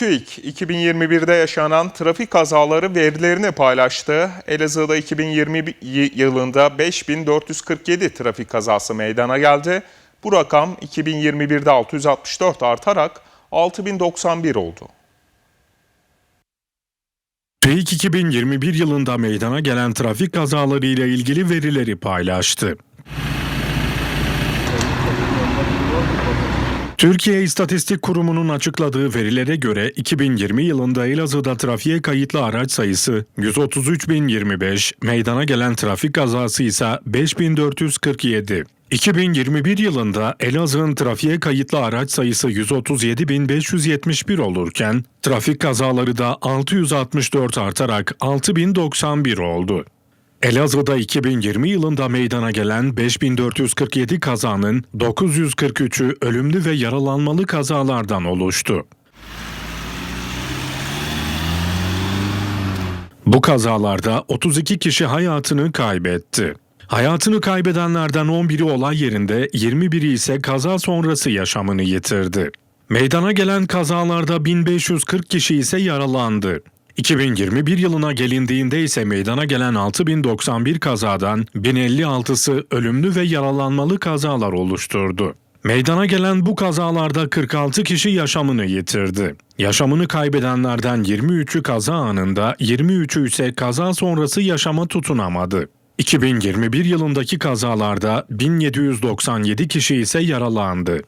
TÜİK 2021'de yaşanan trafik kazaları verilerini paylaştı. Elazığ'da 2020 y- yılında 5447 trafik kazası meydana geldi. Bu rakam 2021'de 664 artarak 6091 oldu. TÜİK 2021 yılında meydana gelen trafik kazaları ile ilgili verileri paylaştı. Türkiye İstatistik Kurumu'nun açıkladığı verilere göre 2020 yılında Elazığ'da trafiğe kayıtlı araç sayısı 133.025, meydana gelen trafik kazası ise 5447. 2021 yılında Elazığ'ın trafiğe kayıtlı araç sayısı 137.571 olurken trafik kazaları da 664 artarak 6091 oldu. Elazığ'da 2020 yılında meydana gelen 5447 kazanın 943'ü ölümlü ve yaralanmalı kazalardan oluştu. Bu kazalarda 32 kişi hayatını kaybetti. Hayatını kaybedenlerden 11'i olay yerinde, 21'i ise kaza sonrası yaşamını yitirdi. Meydana gelen kazalarda 1540 kişi ise yaralandı. 2021 yılına gelindiğinde ise meydana gelen 6091 kazadan 1056'sı ölümlü ve yaralanmalı kazalar oluşturdu. Meydana gelen bu kazalarda 46 kişi yaşamını yitirdi. Yaşamını kaybedenlerden 23'ü kaza anında, 23'ü ise kaza sonrası yaşama tutunamadı. 2021 yılındaki kazalarda 1797 kişi ise yaralandı.